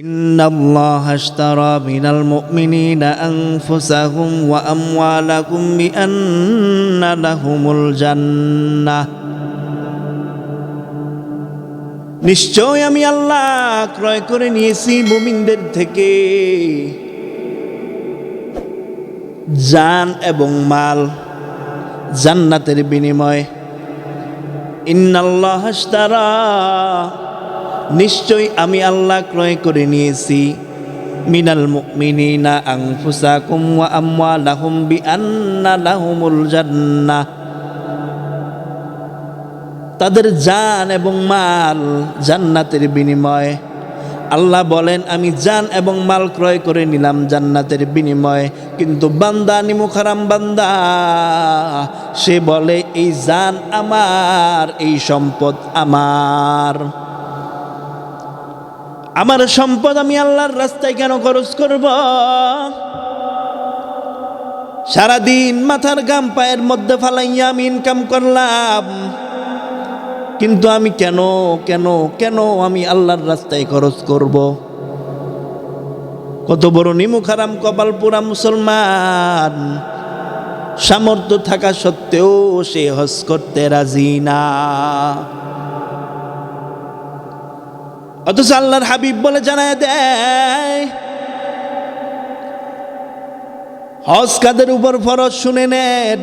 إن الله اشترى من المؤمنين أنفسهم وأموالكم بأن لهم الجنة নিশ্চয় আমি আল্লাহ ক্রয় করে নিয়েছি মুমিনদের থেকে জান এবং মাল জান্নাতের বিনিময় ইন্নাল্লাহ আশতারা নিশ্চয় আমি আল্লাহ ক্রয় করে নিয়েছি। মিনাল মুমিনিনা আনফুসাকুম ওয়া আমওয়ালাহুম বিআন্না লাহুমুল জান্নাহ তাদের জান এবং মাল জান্নাতের বিনিময়। আল্লাহ বলেন, আমি জান এবং মাল ক্রয় করে নিলাম জান্নাতের বিনিময়ে। কিন্তু বান্দা, নিমুখারাম বান্দা, সে বলে, এই জান আমার, এই সম্পদ আমার। আমার সম্পদ আমি আল্লাহর রাস্তায় কেন খরচ করব? সারাদিন মাথার গাম পায়ের মধ্যে ফালাইয়া আমি ইনকাম করলাম। কিন্তু আমি কেন কেন কেন আমি আল্লাহর রাস্তায় খরচ করব? কত বড় নিমুখারাম কপালপুরা মুসলমান। সামর্থ্য থাকা সত্ত্বেও সে হজ করতে রাজি না। অথচ আল্লাহর হাবিব বলে জানায় দেয়, হজ কাদের উপর ফরজ শুনে নেন।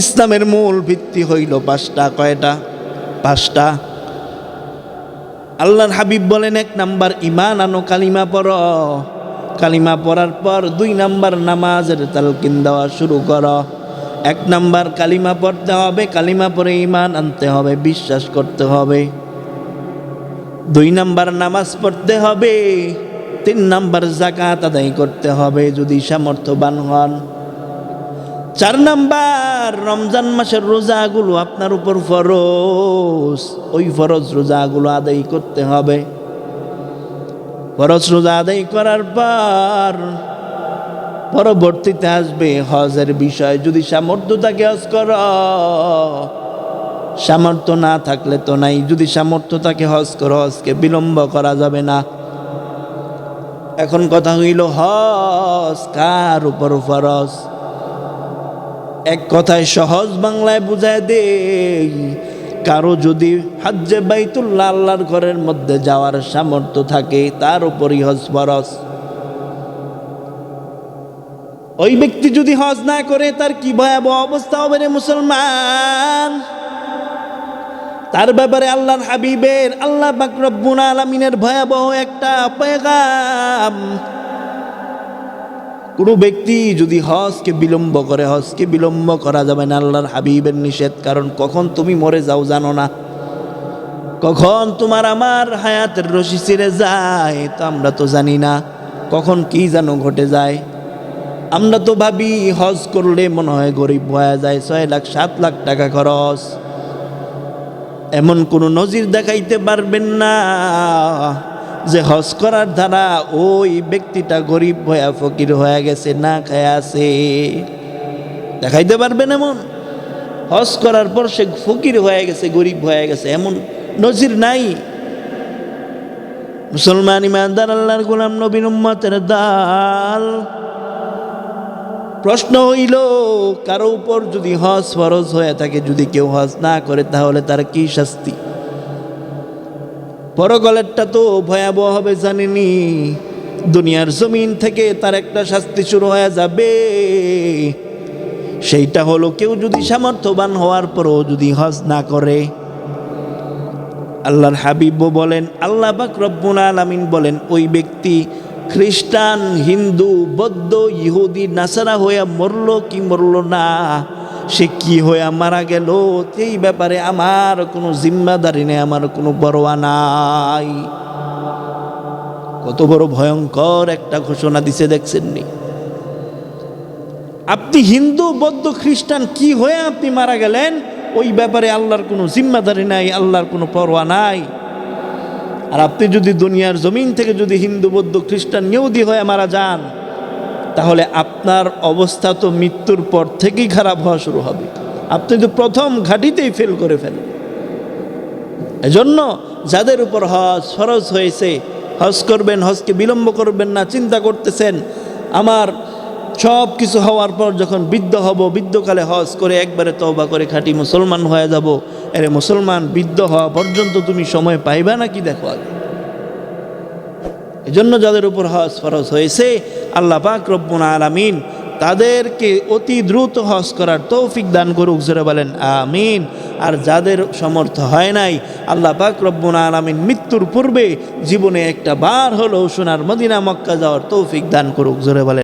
ইসলামের মূল ভিত্তি হইল পাঁচটা, কয়টা? পাঁচটা। আল্লাহর হাবিব বলেন, এক নাম্বার ইমান আনো, কালিমা পড়। কালিমা পড়ার পর দুই নাম্বার নামাজের তালকিন দেওয়া শুরু কর। এক নাম্বার কালিমা পড়তে হবে, কালিমা পরে ইমান আনতে হবে, বিশ্বাস করতে হবে। দুই নাম্বার নামাজ পড়তে হবে, তিন নাম্বার জাকাত আদায় করতে হবে যদি সামর্থ্যবান হন। চার নাম্বার, রমজান মাসের রোজাগুলো আপনার উপর ফরজ, ওই ফরজ রোজাগুলো আদায় করতে হবে। ফরজ রোজা আদায় করার পর পরবর্তীতে আসবে হজের বিষয়, যদি সামর্থ্য থাকে হজ কর। সামর্থ্য না থাকলে তো নাই। যদি সামর্থ্য থাকে হজ কর, হজকে বিলম্ব করা যাবে না। এখন কথা হইল, হজ কার উপর ফরজ? এক কথায় সহজ বাংলায় বুঝায় দে কারও যদি হাজ্জে বাইতুল্লাহ আল্লাহর ঘরের মধ্যে যাওয়ার সামর্থ্য থাকে, তার উপরই হজ ফরজ। ওই ব্যক্তি যদি হজ না করে, তার কি ভয়াবহ অবস্থা হবে রে মুসলমান? তার ব্যাপারে আল্লাহর হাবিবের আল্লাহ বাকরব্বুন আলমিনের ভয়াবহ একটা পেগাম। কোনো ব্যক্তি যদি হজকে বিলম্ব করে, হজকে বিলম্ব করা যাবে না আল্লাহর হাবিবের নিষেধ, কারণ কখন তুমি মরে যাও জানো না। কখন তোমার আমার হায়াতের রশি ছিঁড়ে যায়, তো আমরা তো জানি না। কখন কি যেন ঘটে যায়। আমরা তো ভাবি হজ করলে মনে হয় গরিব হয়ে যায়, ছয় লাখ, সাত লাখ টাকা খরচ। এমন কোনো নজির দেখাইতে পারবেন না যে হজ করার দ্বারা ওই ব্যক্তিটা গরিব হয়ে ফকির হয়ে গেছে, না খায় আছে। দেখাইতে পারবেন এমন? হজ করার পর সে ফকির হয়ে গেছে, গরিব হয়ে গেছে, এমন নজির নাই। মুসলমান ইমানদার, আল্লাহর গোলাম নবীন উম্মতের দাল। প্রশ্ন হইল, কারও উপর যদি হজ ফরজ হয়ে থাকে, যদি কেউ হজ না করে, তাহলে তার কি শাস্তি? পরগলেরটা তো ভয়াবহ হবে জানেনি দুনিয়ার জমিন থেকে তার একটা শাস্তি শুরু হয়ে যাবে। সেইটা হলো, কেউ যদি সামর্থ্যবান হওয়ার পরও যদি হজ না করে। আল্লাহর হাবিব বলেন, আল্লাহ বাক রব্বুল আলামিন বলেন, ওই ব্যক্তি খ্রিস্টান, হিন্দু, বৌদ্ধ, ইহুদি, নাসারা হইয়া মরল কি মরল না? সে কি হইয়া মারা গেল? এই ব্যাপারে আমার কোনো জিম্মাদারি নেই, আমার কোনো পরোয়া নাই। কত বড় ভয়ঙ্কর একটা ঘোষণা দিছে, দেখছেননি? আপনি হিন্দু, বৌদ্ধ, খ্রিস্টান কি হয়ে আপনি মারা গেলেন? ওই ব্যাপারে আল্লাহর কোনো জিম্মাদারি নাই, আল্লাহর কোনো পরোয়া নাই। আর আপনি যদি দুনিয়ার জমিন থেকে যদি হিন্দু, বৌদ্ধ, খ্রিস্টান, ইহুদি হয়ে মারা যান, তাহলে আপনার অবস্থা তো মৃত্যুর পর থেকেই খারাপ হওয়া শুরু হবে। আপনি তো প্রথম ঘাটিতেই ফেল করে ফেলেন। এজন্য যাদের উপর হজ ফরজ হয়েছে, হজ করবেন, হজকে বিলম্ব করবেন না, চিন্তা করতেছেন, আমার সব কিছু হওয়ার পর যখন বৃদ্ধ হব, বৃদ্ধকালে হজ করে একবারে তওবা করে খাঁটি মুসলমান হয়ে যাব। এরে মুসলমান, বৃদ্ধ হওয়া পর্যন্ত তুমি সময় পাইবা নাকি দেখো আগে? এজন্য যাদের উপর হজ ফরজ হয়েছে, আল্লাহ পাক রব্বুল আলামিন তাদেরকে অতি দ্রুত হজ করার তৌফিক দান করুক, জোরে বলেন আমিন। আর যাদের সমর্থ হয় নাই, আল্লাহ পাক রব্বুল আলামিন মৃত্যুর পূর্বে জীবনে একটা বার হলেও সোনার মদিনা, মক্কা যাওয়ার তৌফিক দান করুক, জোরে বলেন